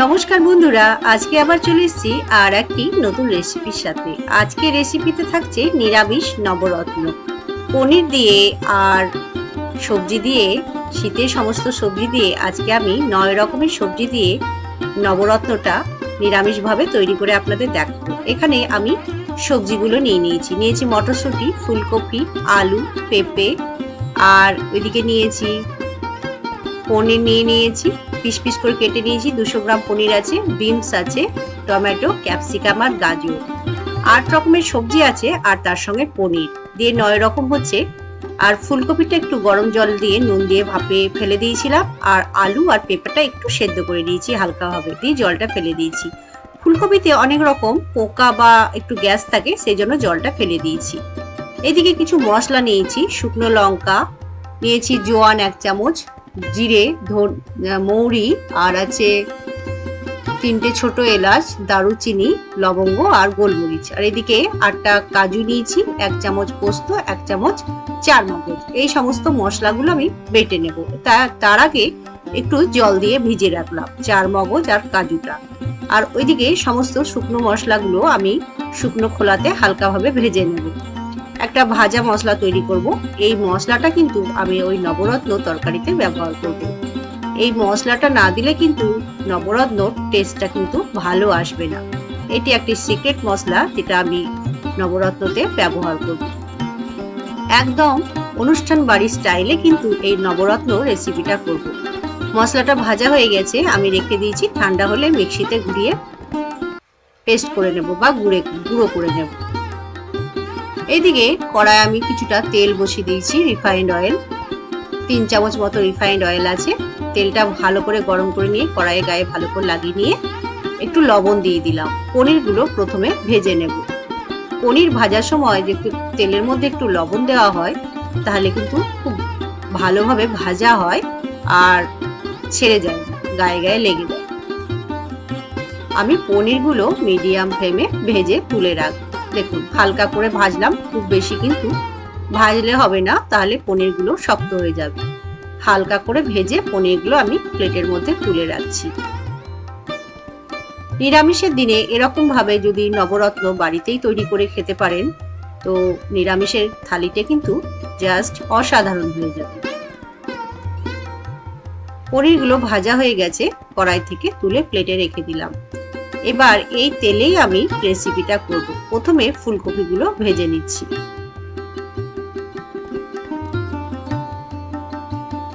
নমস্কার বন্ধুরা, আজকে আবার চলে এসেছি আর একটি নতুন রেসিপির সাথে। আজকে রেসিপিতে থাকছে নিরামিষ নবরত্ন। পনির দিয়ে আর সবজি দিয়ে, শীতের সমস্ত সবজি দিয়ে আজকে আমি নয় রকমের সবজি দিয়ে নবরত্নটা নিরামিষভাবে তৈরি করে আপনাদের দেখাবো। এখানে আমি সবজিগুলো নিয়ে নিয়েছি। নিয়েছি মটরশুঁটি, ফুলকপি, আলু, পেঁপে, আর ওইদিকে নিয়েছি, পনির নিয়ে নিয়েছি। পিস পিস করে কেটে নিয়েছি। দুশো গ্রাম পনির আছে, বিনস আছে, টমেটো, ক্যাপসিকাম আর গাজর। আট রকমের সবজি আছে আর তার সঙ্গে পনির। দিয়ে নয় রকম হচ্ছে। আর ফুলকপিটা একটু গরম জল দিয়ে নুন দিয়ে ভাপে ফেলে দিয়েছিলাম। আর আলু আর পেঁপেটা একটু সেদ্ধ করে দিয়েছি হালকাভাবে দিয়ে জলটা ফেলে দিয়েছি। ফুলকপিতে অনেক রকম পোকা বা একটু গ্যাস থাকে, সেই জন্য জলটা ফেলে দিয়েছি। এদিকে কিছু মশলা নিয়েছি, শুকনো লঙ্কা, নিয়েছি জোয়ান এক চামচ জিরে মৌরি আর আছে তিনটে ছোট এলাচ, দারুচিনি, লবঙ্গ আর গোলমরিচ। আর এদিকে আটটা কাজু নিয়েছি, এক চামচ পোস্ত, এক চামচ চার মগজ এই সমস্ত মশলাগুলো আমি বেটে নেব। তা, তার আগে একটু জল দিয়ে ভিজে রাখলাম চার মগজ আর কাজুটা। আর ওইদিকে সমস্ত শুকনো মশলাগুলো আমি শুকনো খোলাতে হালকাভাবে ভেজে নেব। একটা ভাজা মশলা তৈরি করব। এই মশলাটা কিন্তু আমি ওই নবরত্ন তরকারিতে ব্যবহার করব। এই মশলাটা না দিলে কিন্তু নবরত্ন টেস্টটা কিন্তু ভালো আসবে না। এটি একটি সিক্রেট মশলা যেটা আমি নবরত্নতে ব্যবহার করব। একদম অনুষ্ঠান বাড়ির স্টাইলে কিন্তু এই নবরত্ন রেসিপিটা করব। মশলাটা ভাজা হয়ে গেছে, আমি রেখে দিয়েছি, ঠান্ডা হলে মিক্সিতে ঘুরিয়ে পেস্ট করে নেব বা গুঁড়ে গুঁড়ো করে নেব। এইদিকে কড়াই আমি কিছুটা তেল বসিয়ে দিয়েছি রিফাইন্ড অয়েল তিন চামচ মতো রিফাইন্ড অয়েল আছে। তেলটা ভালো করে গরম করে নিয়ে কড়াইয়ে গায়ে ভালো করে লাগিয়ে নিয়ে একটু লবণ দিয়ে দিলাম। পনিরগুলো প্রথমে ভেজে নেব। পনির ভাজার সময় যে তেলের মধ্যে একটু লবণ দেওয়া হয়, তাহলে কিন্তু খুব ভালোভাবে ভাজা হয় আর ছেড়ে যায়, গায়ে গায়ে লেগে যায়। আমি পনিরগুলো মিডিয়াম ফ্লেমে ভেজে তুলে রাখব। দেখুন, হালকা করে ভাজলাম, খুব বেশি কিন্তু ভাজলে হবে না, তাহলে পনিরগুলো শক্ত হয়ে যাবে। হালকা করে ভেজে পনিরগুলো আমি প্লেটের মধ্যে তুলে রাখছি। নিরামিষের দিনে এরকম ভাবে যদি নবরত্ন বাড়িতেই তৈরি করে খেতে পারেন, তো নিরামিষের থালিটা কিন্তু জাস্ট অসাধারণ হয়ে যাবে। পনিরগুলো ভাজা হয়ে গেছে, কড়াই থেকে তুলে প্লেটে রেখে দিলাম। এবার এই তেলেই আমি রেসিপিটা করব। প্রথমে ফুলকপিগুলো ভেজে নিচ্ছি।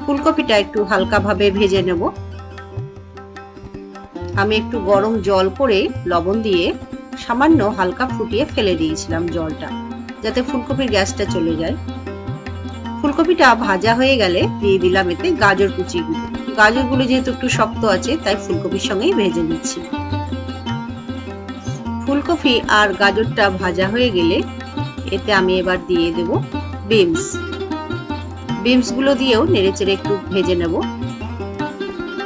ফুলকপিটা একটু হালকাভাবে ভেজে নেব। আমি একটু গরম জল করে লবণ দিয়ে সামান্য হালকা ফুটিয়ে ফেলে দিয়েছিলাম জলটা, যাতে ফুলকপির গ্যাসটা চলে যায়। ফুলকপিটা ভাজা হয়ে গেলে দিয়ে দিলাম এতে গাজর কুচিগুলো গাজরগুলো যেহেতু একটু শক্ত আছে, তাই ফুলকপির সঙ্গেই ভেজে নিচ্ছি। ফুলকপি আর গাজরটা ভাজা হয়ে গেলে এতে আমি এবার দিয়ে দেব বিমস বিমসগুলো দিয়েও নেড়েচেড়ে একটু ভেজে নেব।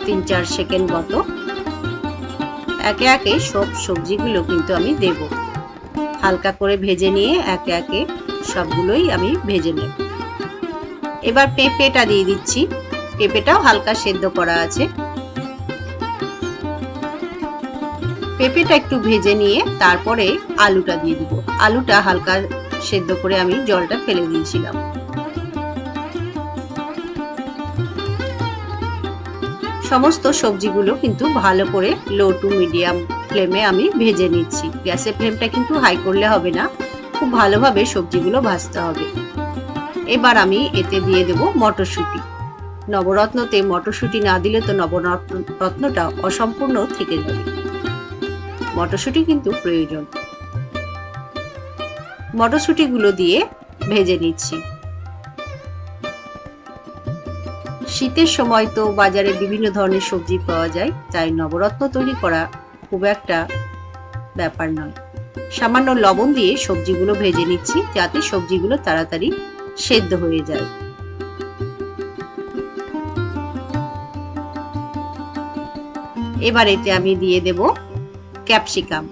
তিন চার সেকেন্ড মতো। একে একে সব সবজিগুলো কিন্তু আমি দেব। হালকা করে ভেজে নিয়ে একে একে সবগুলোই আমি ভেজে নেব। এবার পেঁপেটা দিয়ে দিচ্ছি। পেঁপেটাও হালকা সেদ্ধ করা আছে। পেঁপেটা একটু ভেজে নিয়ে তারপরে আলুটা দিয়ে দিব। আলুটা হালকা সেদ্ধ করে আমি জলটা ফেলে দিয়েছিলাম। সমস্ত সবজিগুলো কিন্তু ভালো করে লো টু মিডিয়াম ফ্লেমে আমি ভেজে নিচ্ছি। গ্যাসের ফ্লেমটা কিন্তু হাই করলে হবে না, খুব ভালোভাবে সবজিগুলো ভাজতে হবে। এবার আমি এতে দিয়ে দেব মটরশুঁটি। নবরত্নতে মটরশুঁটি না দিলে তো নবরত্নটা অসম্পূর্ণ থেকে যাবে। মটরশুঁটি কিন্তু প্রয়োজন। মটরশুঁটিগুলো দিয়ে ভেজে নিচ্ছি। শীতের সময় তো বাজারে বিভিন্ন ধরনের সবজি পাওয়া যায়, তাই নবরত্ন তৈরি করা খুব একটা ব্যাপার নয়। সামান্য লবণ দিয়ে সবজিগুলো ভেজে নিচ্ছি, যাতে সবজিগুলো তাড়াতাড়ি সেদ্ধ হয়ে যায়। এবার এতে আমি দিয়ে দেব ক্যাপসিকাম।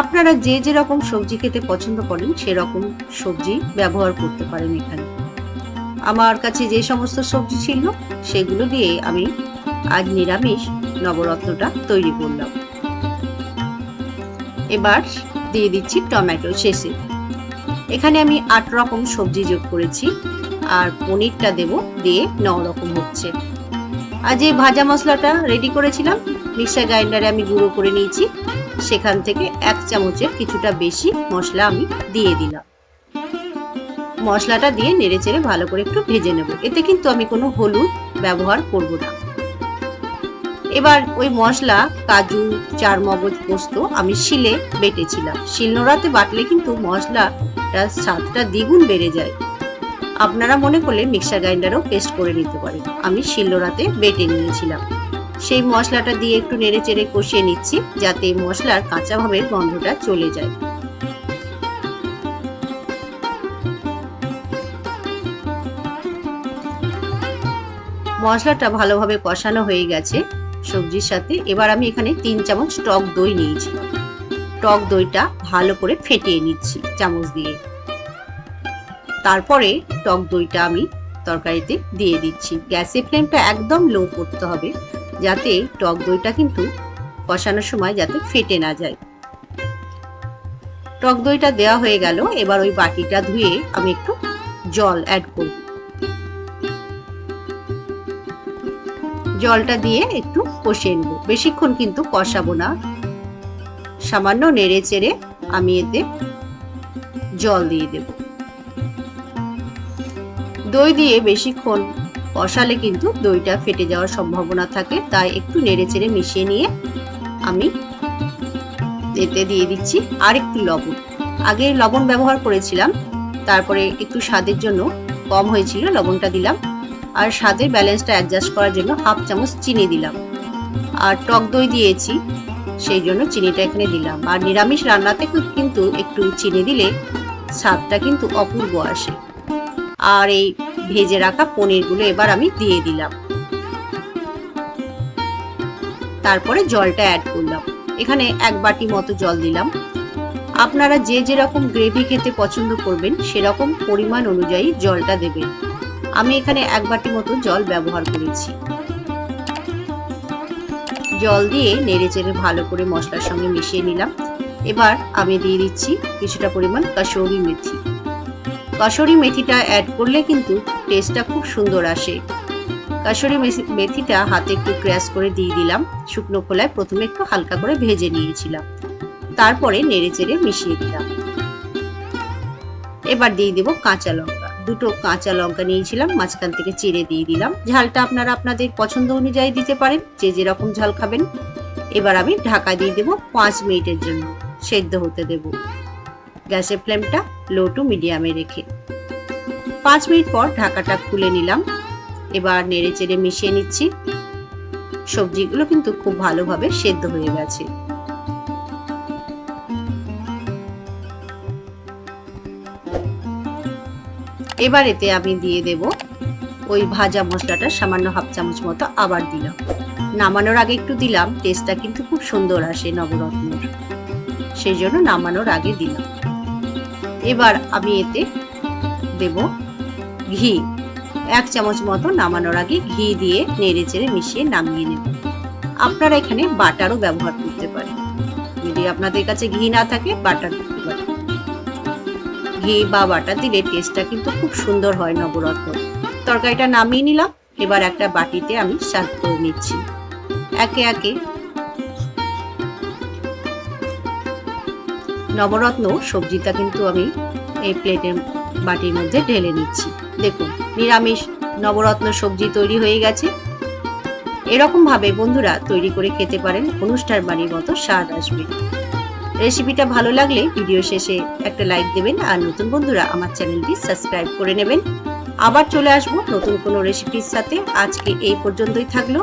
আপনারা যে যে রকম সবজি খেতে পছন্দ করেন, সেরকম সবজি ব্যবহার করতে পারেন এখানে। আমার কাছে যে সমস্ত সবজি ছিল, সেগুলো দিয়ে আমি আজ নিরামিষ নবরত্নটা তৈরি করলাম। এবার দিয়ে দিচ্ছি টমেটো শেষে। এখানে আমি আট রকম সবজি যোগ করেছি, আর পনিরটা দেব দিয়ে ন রকম হচ্ছে। আজ এই ভাজা মশলাটা রেডি করেছিলাম। মিক্সার গ্রাইন্ডারে আমি গুঁড়ো করে নিয়েছি। সেখান থেকে এক চামচের কিছুটা বেশি মশলা আমি দিয়ে দিলাম। মশলাটা দিয়ে নেড়ে চেড়ে ভালো করে একটু ভেজে নেব। এতে কিন্তু আমি কোনো হলুদ ব্যবহার করব না। এবার ওই মশলা, কাজু চার মগজ পোস্ত আমি শিলে বেটেছিলাম। শিলনোড়াতে বাটলে কিন্তু মশলাটা স্বাদটা দ্বিগুণ বেড়ে যায়। আপনারা মনে করলে মিক্সার গ্রাইন্ডারও পেস্ট করে নিতে পারেন। আমি শিলনোড়াতে বেটে নিয়েছিলাম। সেই মশলাটা দিয়ে একটু নেড়ে চেড়ে কষিয়ে নিচ্ছি, যাতে মশলার কাঁচা ভাবের গন্ধটা চলে যায়। মশলাটা ভালোভাবে কষানো হয়ে গেছে। সবজির সাথে এবার আমি এখানে তিন চামচ টক দই নিয়েছি। টক দইটা ভালো করে ফেটিয়ে নিচ্ছি চামচ দিয়ে। তারপরে টক দইটা আমি তরকারিতে দিয়ে দিচ্ছি। গ্যাসের ফ্লেমটা একদম লো করতে হবে যাতে টক দইটা কিন্তু কষানোর সময় যাতে ফেটে না যায়। টক দইটা দেওয়া হয়ে গেল, এবার ওই বাটিটা ধুয়ে আমি একটু জল অ্যাড করব। জলটা দিয়ে একটু কষিয়ে নেব। বেশিক্ষণ কিন্তু কষাবো না। সামান্য নেড়ে চেড়ে আমি এতে জল দিয়ে দেব। দই দিয়ে বেশিক্ষণ কষালে কিন্তু দইটা ফেটে যাওয়ার সম্ভাবনা থাকে। তাই একটু নেড়ে চেড়ে মিশিয়ে নিয়ে আমি এতে দিয়ে দিচ্ছি আর একটু লবণ। আগে লবণ ব্যবহার করেছিলাম, তারপরে একটু স্বাদের জন্য কম হয়েছিল, লবণটা দিলাম। আর স্বাদের ব্যালেন্সটা অ্যাডজাস্ট করার জন্য হাফ চামচ চিনি দিলাম। আর টক দই দিয়েছি, সেই জন্য চিনিটা এখানে দিলাম। আর নিরামিষ রান্নাতে কিন্তু একটু চিনি দিলে স্বাদটা কিন্তু অপূর্ব আসে। আর এই ভেজে রাখা পনিরগুলো এবার আমি দিয়ে দিলাম। তারপরে জলটা অ্যাড করলাম। এখানে এক বাটি মতো জল দিলাম। আপনারা যে যেরকম গ্রেভি খেতে পছন্দ করবেন, সেরকম পরিমাণ অনুযায়ী জলটা দেবেন। আমি এখানে এক বাটি মতো জল ব্যবহার করেছি। জল দিয়ে নেড়ে চেড়ে ভালো করে মশলার সঙ্গে মিশিয়ে নিলাম। এবার আমি দিয়ে দিচ্ছি কিছুটা পরিমাণ কাসৌরি মেথি। কাসুরি মেথিটা অ্যাড করলে কিন্তু টেস্টটা খুব সুন্দর আসে। কাসুরি মেথিটা হাতে একটু ক্র্যাশ করে দিয়ে দিলাম। শুকনো খোলায় প্রথমে একটু হালকা করে ভেজে নিয়েছিলাম। তারপরে নেড়ে চেড়ে মিশিয়ে দিলাম। এবার দিয়ে দেবো কাঁচা লঙ্কা। দুটো কাঁচা লঙ্কা নিয়েছিলাম, মাঝখান থেকে চিড়ে দিয়ে দিলাম। ঝালটা আপনারা আপনাদের পছন্দ অনুযায়ী দিতে পারেন, যে যেরকম ঝাল খাবেন। এবার আমি ঢাকা দিয়ে দেবো পাঁচ মিনিটের জন্য, সেদ্ধ হতে দেব। গ্যাসের ফ্লেমটা লো টু মিডিয়ামে রেখে। পাঁচ মিনিট পর ঢাকাটা খুলে নিলাম। এবার নেড়ে চেড়ে মিশিয়ে নিচ্ছি। সবজিগুলো কিন্তু খুব ভালোভাবে সেদ্ধ হয়ে গেছে। এবার এতে আমি দিয়ে দেব ওই ভাজা মশলাটা সামান্য হাফ চামচ মতো আবার দিলাম। নামানোর আগে একটু দিলাম, টেস্টটা কিন্তু খুব সুন্দর আসে নবরত্নর। সেই জন্য নামানোর আগে দিলাম। এবার আমি এতে দেব ঘি। এক চামচ মতো নামানোর আগে ঘি দিয়ে নেড়ে চেড়ে মিশিয়ে নামিয়ে নেব। আপনারা এখানে বাটারও ব্যবহার করতে পারেন। যদি আপনাদের কাছে ঘি না থাকে, বাটার দিতে পারেন। ঘি বা বাটার দিলে টেস্টটা কিন্তু খুব সুন্দর হয় নবরত্ন। তরকারিটা নামিয়ে নিলাম। এবার একটা বাটিতে আমি সার্ভ করে নিচ্ছি। একে একে নবরত্ন সবজিটা কিন্তু আমি এই প্লেটের বাটির মধ্যে ঢেলে নিচ্ছি। দেখুন, নিরামিষ নবরত্ন সবজি তৈরি হয়ে গেছে। এরকম ভাবে বন্ধুরা তৈরি করে খেতে পারেন, অনুষ্ঠান বাড়ির মতো স্বাদ আসবে। রেসিপিটা ভালো লাগলে ভিডিও শেষে একটা লাইক দেবেন আর নতুন বন্ধুরা আমার চ্যানেলটি সাবস্ক্রাইব করে নেবেন। আবার চলে আসব নতুন কোনো রেসিপির সাথে। আজকে এই পর্যন্তই থাকল।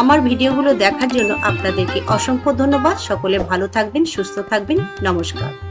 আমার ভিডিওগুলো দেখার জন্য আপনাদেরকে অসংখ্য ধন্যবাদ। সকলে ভালো থাকবেন সুস্থ থাকবেন। নমস্কার।